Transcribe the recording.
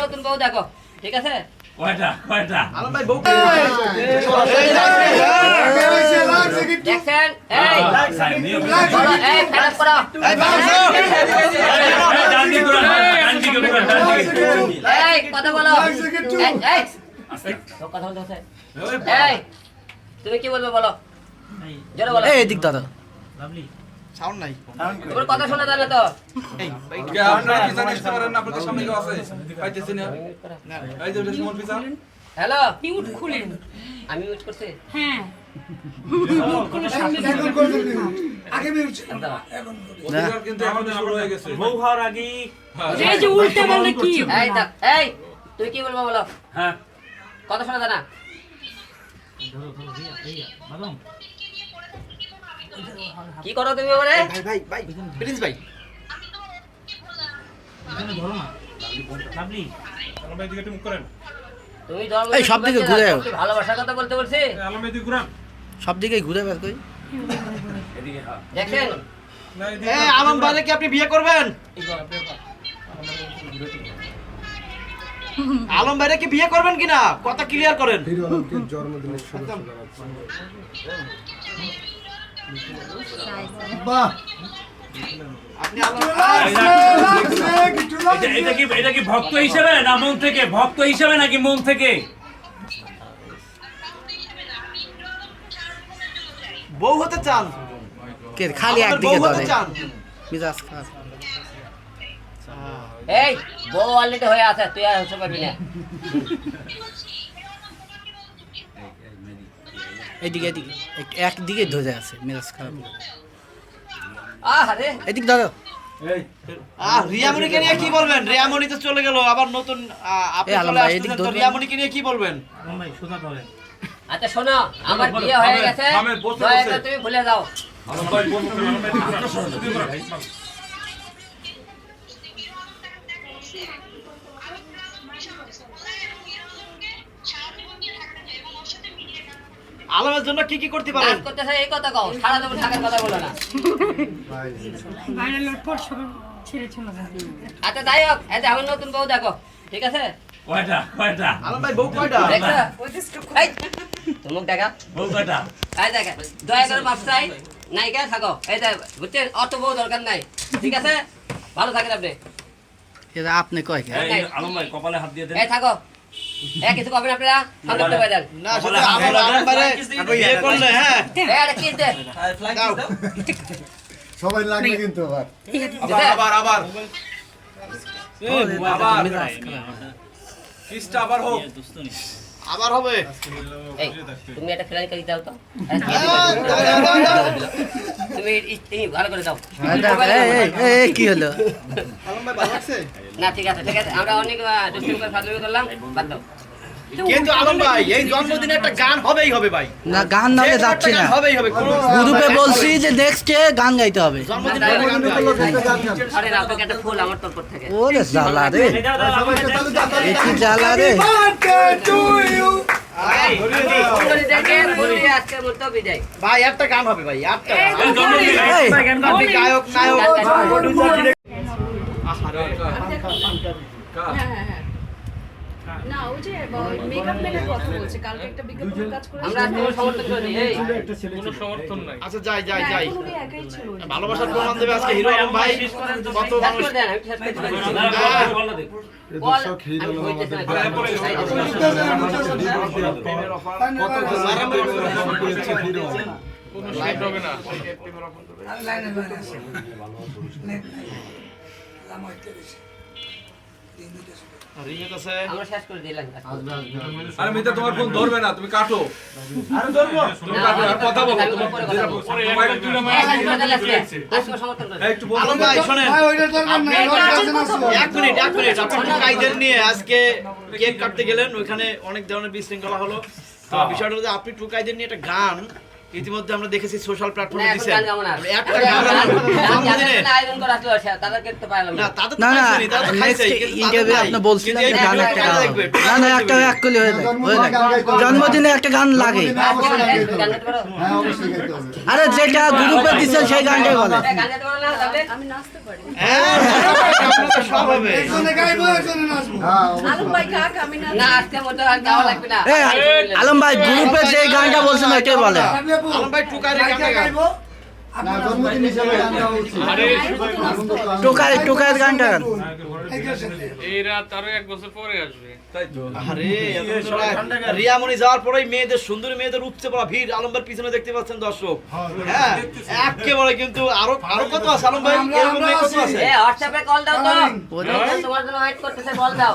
নতুন বউ দেখো ঠিক আছে কয়টা কয়টা আলম ভাই বউ এই এই খারাপ করো। এই কথা বলো এই এই কথা বলতে হচ্ছে এই তুমি কি বলবে বলো জোরে বলো এই দিক দাদা সাউন্ড নাই তোমার কথা শোনা যায় না তো আপনারা পিছন আসতে পারেন না আপনাদের সামনে কেউ আছে পাইতেছি না এই যে ওটা সুমন পিছন হ্যালো মিউট খুলেন আমি ইউজ করছি হ্যাঁ অধিকার কিন্তু এখন শুরু হয়ে গেছে বউ হওয়ার আগেই এই যে উল্টে বললে কি এই দেখ এই তুমি কি বলব বলো হ্যাঁ কথা শোনা যায় না কি করো তুমি বলে ভাই ভাই ভাই প্রিন্স ভাই। তুমি এই, সব দিকে ঘুরে ভালোবাসার কথা বলতে বলছি? সব দিকে ঘুরে বের করি। এদিকে হ্যাঁ আলম কি আপনি বিয়ে করবেন? আলম ভাইরে কি বিয়ে করবেন কিনা? কথা ক্লিয়ার করেন। আলম এটা এটা কি এটা কি ভক্ত হিসেবে না মন থেকে? ভক্ত হিসেবে নাকি মন থেকে? বউ হতে চান? কে খালি একদিকে ধরে চান? মিজাজ খারাপ এই বউ অলরেডি হয়ে আছে তুই আর হতে পারবি না। এইদিকে এদিকে। একদিকে ধরে আছে মিজাজ খারাপ আরে এদিক ধরো। রিয়ামণিকে নিয়ে কি বলবেন? রিয়ামণি তো চলে গেল আবার নতুন আপনি চলে ভাই, তো রিয়ামণিকে নিয়ে কি বলবেন? আচ্ছা শোনো আমার বিয়ে হয়ে গেছে। তুমি ভুলে যাও। আলমের জন্য কি কি করতে পারেন? কাজ করতেছে এই কথা কও সারা জীবন থাকার কথা বলো না। সব ছেড়ে চলে আচ্ছা যাই হোক এই যে আমার নতুন বউ দেখো ঠিক আছে? কয়টা কয়টা? আলম ভাই বউ কয়টা? দেখছ এই তুমি দেখা। বউ কয়টা? এই দেখে দয়া করে মাপ চাই। নায়িকা থাকো। এই যে বুঝছেন অত বউ দরকার নাই ঠিক আছে? ভালো থাকেন আপনি। এটা আপনি কয় কে? আলম ভাই কপালে হাত দিয়ে দেন। এই থাকো। কিছু করবেন আপনারা? সন্তুষ্ট হয়ে যান না শুধু আলম আলম ভাইরে করলে হ্যাঁ। এই একটা কিস সবাই লাগবে কিন্তু আবার। আবার আবার আবার। কিসটা আবার। হোক। আবার হবে। এই তুমি একটা ফিলানি করে দাও তো। হ্যাঁ। তুমি এই ভালো করে দাও। এই, কি হলো? আলম ভাই ভালো লাগছে? না ঠিক আছে ঠিক আছে আমরা অনেক দুষ্টিম করে ফাজলামি করলাম বাদ দাও। কিন্তু আলম ভাই এই জন্মদিনে একটা গান হবেই হবে ভাই না গান নামে যে কোনো যাচ্ছি একটা গান না হবেই হবে গ্রুপে বলছি যে নেক্সটে গান গাইতে হবে জন্মদিনে একটা গান গাই। আরে আপনাকে একটা ফুল আমার তরফ থেকে ওরে জ্বালা রে এ জ্বালা রে ফুলগুলি দেখে ফুল দিয়ে আজকের মতো বিদায় ভাই একটা গান হবে ভাই একটা এই গান। জন্মদিন। এই, আপনি গায়ক নায়ক না ওই যে মেকআপ ম্যানের কথা বলছে কালকে একটা বিজ্ঞাপন কাজ করে আমরা তোমার সমর্থন করি এই। আচ্ছা যাই যাই যাই। উনি একাই ছিল ভালোবাসার প্রমাণ দেবে আজকে হিরো আলম ভাই। কত মানুষ করে দেন আমি শেষ করে দিচ্ছি। এই বল, দর্শক হিট আমি হলো হইতেছে না। কত পেয়েছে আছে। আমরা শেষ করে দিলাম আরে মিতা তোমার ফোন ধরবে না তুমি কাটো। তুমি কাটো আর কথা বলো তোমার মোবাইল তুলে আজকে সমর্থন করি। এই, একটু বলো। ভাই শোনেন। এক মিনিট এক মিনিট। আপনি টুকাইদের নিয়ে আজকে কেক কাটতে গেলেন ওইখানে অনেক ধরনের বিশৃঙ্খলা হলো। তো বিষয়টা হলো যে আপনি টুকাইদের নিয়ে একটা গান ইতিমধ্যে আমরা দেখেছি সোশ্যাল প্ল্যাটফর্মে না। একটা গান জন্মদিনে আয়োজন করা আসলো, তাদেরকে তো পাইলাম না না। না, না, খাইছেনই, তারা তো next খাইছেই, কিন্তু তাদের interview নাই। আপনি বলছিলেন যে গান একটা কাজে না না একটা এক করলে হয়ে যায় জন্মদিনে একটা গান লাগে? হ্যাঁ হবে আরে যেটা গ্রুপে দিচ্ছেন সেই গানটাই বলে? আমি নাচতে পারি হ্যাঁ, সব হবে। গাইবো হ্যাঁ। আলম ভাই কাক আমি না, নাচ আজকের আর গাওয়া লাগবে না। আলম ভাই গ্রুপে যে গানটা বলছেন ওইটাই বলে আলম ভাই টুকারে গান। গানটা গান সুন্দর গান। রিয়ামণি যাওয়ার পরেই মেয়েদের সুন্দরী মেয়েদের উপচে পড়া ভিড় আলমবার পিছনে দেখতে পাচ্ছেন দর্শক হ্যাঁ একেবারে কিন্তু আরও আরও কত আছে আলম ভাই এরকম মেয়ে কত আছে এ, হোয়াটসঅ্যাপে কল দাও তো। তোমার জন্য ওয়েট করতেছে, কল দাও।